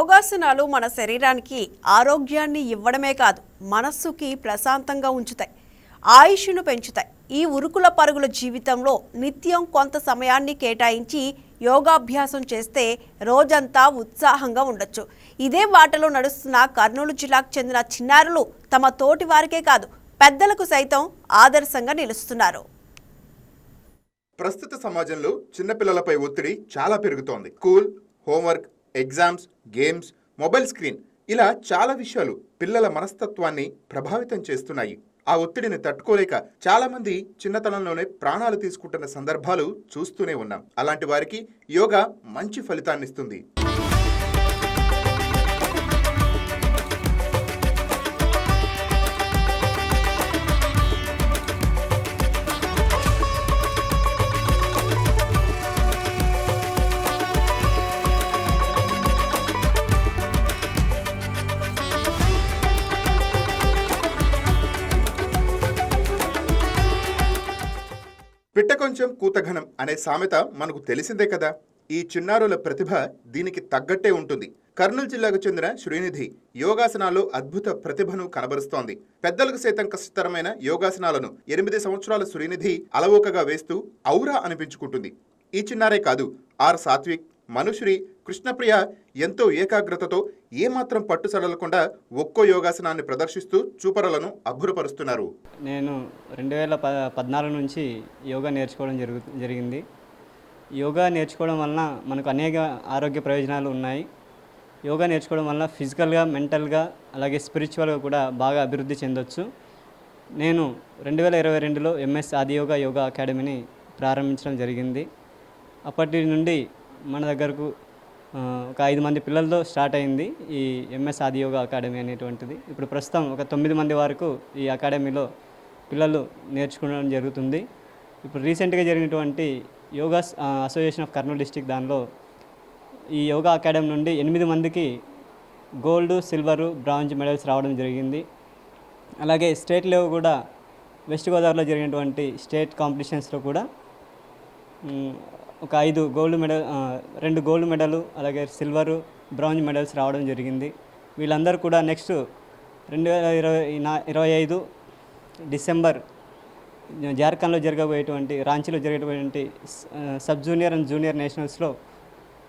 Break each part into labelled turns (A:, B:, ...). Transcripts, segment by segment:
A: యోగాసనాలు మన శరీరానికి ఆరోగ్యాన్ని ఇవ్వడమే కాదు మనస్సుకి ప్రశాంతంగా ఉంచుతాయి ఆయుష్ను పెంచుతాయి. ఈ ఉరుకుల పరుగుల జీవితంలో నిత్యం కొంత సమయాన్ని కేటాయించి యోగాభ్యాసం చేస్తే రోజంతా ఉత్సాహంగా ఉండొచ్చు. ఇదే బాటలో నడుస్తున్న కర్నూలు జిల్లాకు చెందిన చిన్నారులు తమ తోటి వారికే కాదు పెద్దలకు సైతం ఆదర్శంగా నిలుస్తున్నారు.
B: ప్రస్తుత సమాజంలో చిన్నపిల్లలపై ఒత్తిడి చాలా పెరుగుతోంది. School homework exams games mobile screen ఇలా చాలా విషయాలు పిల్లల మనస్తత్వాన్ని ప్రభావితం చేస్తున్నాయి. ఆ ఒత్తిడిని తట్టుకోలేక చాలామంది చిన్నతనంలోనే ప్రాణాలు తీసుకుంటున్న సందర్భాలు చూస్తూనే ఉన్నాం. అలాంటి వారికి యోగా మంచి ఫలితాన్నిస్తుంది పిట్ట కొంచెం కూతఘనం అనే సామెత మనకు తెలిసిందే కదా. ఈ చిన్నారుల ప్రతిభ దీనికి తగ్గట్టే ఉంటుంది. కర్నూలు జిల్లాకు చెందిన శ్రీనిధి యోగాసనాల్లో అద్భుత ప్రతిభను కనబరుస్తోంది. పెద్దలకు సైతం కష్టతరమైన యోగాసనాలను ఎనిమిది సంవత్సరాల శ్రీనిధి అలవోకగా వేస్తూ ఔరా అనిపించుకుంటుంది. ఈ చిన్నారే కాదు ఆర్ సాత్విక్ మనుశ్రీ కృష్ణప్రియ ఎంతో ఏకాగ్రతతో ఏమాత్రం పట్టు సడలకుండా ఒక్కో యోగాసనాన్ని ప్రదర్శిస్తూ చూపరలను అబ్బురపరుస్తున్నారు.
C: నేను రెండు వేల ప పద్నాలుగు నుంచి యోగా నేర్చుకోవడం జరుగు జరిగింది. యోగా నేర్చుకోవడం వలన మనకు అనేక ఆరోగ్య ప్రయోజనాలు ఉన్నాయి. యోగా నేర్చుకోవడం వల్ల ఫిజికల్గా మెంటల్గా అలాగే స్పిరిచువల్గా కూడా బాగా అభివృద్ధి చెందొచ్చు. నేను రెండు వేల ఇరవై రెండులో ఎంఎస్ ఆదియోగా యోగా అకాడమీని ప్రారంభించడం జరిగింది. అప్పటి నుండి మన దగ్గరకు ఒక ఐదు మంది పిల్లలతో స్టార్ట్ అయింది ఈ ఎంఎస్ ఆదియోగా అకాడమీ అనేటువంటిది. ఇప్పుడు ప్రస్తుతం ఒక తొమ్మిది మంది వరకు ఈ అకాడమీలో పిల్లలు నేర్చుకోవడం జరుగుతుంది. ఇప్పుడు రీసెంట్గా జరిగినటువంటి yoga association of Kurnool district దానిలో ఈ యోగా అకాడమీ నుండి ఎనిమిది మందికి గోల్డ్ సిల్వరు బ్రాంజ్ మెడల్స్ రావడం జరిగింది. అలాగే స్టేట్ లెవెల్ కూడా వెస్ట్ గోదావరిలో జరిగినటువంటి స్టేట్ కాంపిటీషన్స్లో కూడా ఒక ఐదు గోల్డ్ మెడల్ రెండు గోల్డ్ మెడలు అలాగే సిల్వరు బ్రాంజ్ మెడల్స్ రావడం జరిగింది. వీళ్ళందరూ కూడా నెక్స్ట్ రెండు వేల ఇరవై నా- ఇరవై ఐదు డిసెంబర్ జార్ఖండ్లో జరగబోయేటువంటి రాంచీలో జరిగేటువంటి సబ్ జూనియర్ అండ్ జూనియర్ నేషనల్స్లో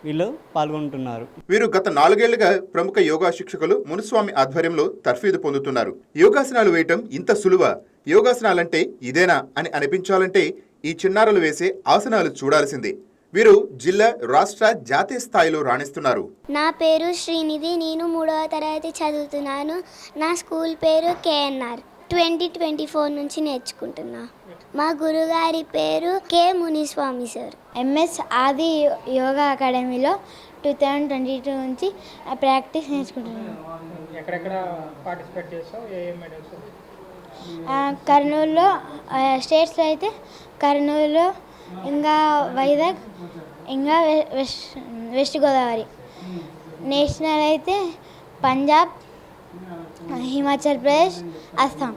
C: వీళ్ళు పాల్గొంటున్నారు.
B: వీరు గత నాలుగేళ్ళుగా ప్రముఖ యోగా శిక్షకులు మునుస్వామి ఆధ్వర్యంలో తర్ఫీదు పొందుతున్నారు. యోగాసనాలు వేయటం ఇంత సులువ? యోగాసనాలంటే ఇదేనా అని అనిపించాలంటే ఈ చిన్నారులు వేసే ఆసనాలు చూడాల్సిందే. వీరు జిల్లా రాష్ట్ర జాతీయ స్థాయిలో రాణిస్తున్నారు.
D: నా పేరు శ్రీనిధి నేను మూడవ తరగతి చదువుతున్నాను. నా స్కూల్ పేరు కేఎన్ఆర్. ట్వంటీ ట్వంటీ ఫోర్ నుంచి నేర్చుకుంటున్నా. మా గురుగారి పేరు K Muniswamy sir. MS Adi yoga అకాడమీలో టూ థౌజండ్ ట్వంటీ టూ నుంచి ప్రాక్టీస్ నేర్చుకుంటున్నాను.
E: ఎక్కడెక్కడ పార్టిసిపేట్ చేస్తావు? ఏ ఏ మెడల్స్?
D: ఆ, కర్నూలులో స్టేట్స్లో అయితే కర్నూలు ఇంకా వైజాగ్ ఇంకా వెస్ట్ వెస్ట్ గోదావరి. నేషనల్ అయితే పంజాబ్ హిమాచల్ ప్రదేశ్ అస్సాం.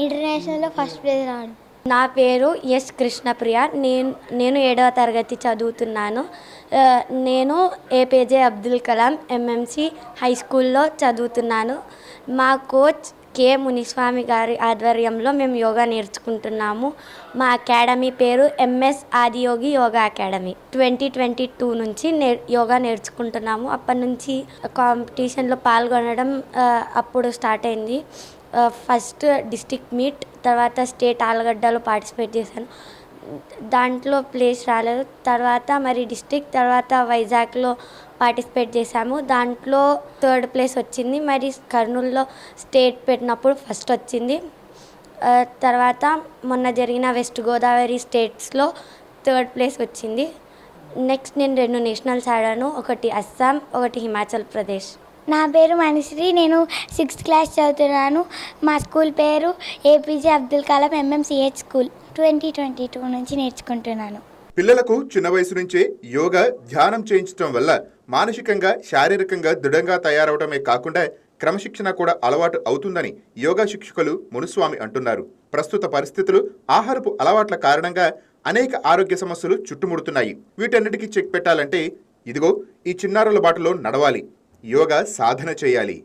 D: ఇంటర్నేషనల్లో ఫస్ట్ ప్లేస్ రావడం.
F: నా పేరు ఎస్ కృష్ణప్రియ. నేను నేను ఏడవ తరగతి చదువుతున్నాను. నేను APJ Abdul Kalam MMC high స్కూల్లో చదువుతున్నాను. మా కోచ్ కె. మునిస్వామి గారి ఆధ్వర్యంలో మేము యోగా నేర్చుకుంటున్నాము. మా అకాడమీ పేరు MS Adiyogi yoga academy. Twenty twenty two నుంచి నే యోగా నేర్చుకుంటున్నాము. అప్పటి నుంచి కాంపిటీషన్లో పాల్గొనడం అప్పుడు స్టార్ట్ అయింది. ఫస్ట్ డిస్టిక్ మీట్ తర్వాత స్టేట్ ఆలగడ్డలో పార్టిసిపేట్ చేశాను. దాంట్లో ప్లేస్ రాలేదు. తర్వాత మరి డిస్టిక్ తర్వాత వైజాగ్లో పార్టిసిపేట్ చేశాము. దాంట్లో థర్డ్ ప్లేస్ వచ్చింది. మరి కర్నూలులో స్టేట్ పెట్టినప్పుడు ఫస్ట్ వచ్చింది. తర్వాత మొన్న జరిగిన వెస్ట్ గోదావరి స్టేట్స్లో థర్డ్ ప్లేస్ వచ్చింది. నెక్స్ట్ నేను రెండు నేషనల్స్ ఆడాను. ఒకటి అస్సాం ఒకటి హిమాచల్ ప్రదేశ్.
D: నా పేరు మణిశ్రీ నేను సిక్స్త్ క్లాస్ చదువుతున్నాను. మా స్కూల్ పేరు APJ Abdul Kalam MMCH school. Twenty twenty two నుంచి నేర్చుకుంటున్నాను.
B: పిల్లలకు చిన్న వయసు నుంచే యోగా ధ్యానం చేయించడం వల్ల మానసికంగా శారీరకంగా దృఢంగా తయారవడమే కాకుండా క్రమశిక్షణ కూడా అలవాటు అవుతుందని యోగా శిక్షకులు మునుస్వామి అంటున్నారు. ప్రస్తుత పరిస్థితులు ఆహారపు అలవాట్ల కారణంగా అనేక ఆరోగ్య సమస్యలు చుట్టుముడుతున్నాయి. వీటన్నిటికీ చెక్ పెట్టాలంటే ఇదిగో ఈ చిన్నారుల బాటలో నడవాలి. యోగా సాధన చేయాలి.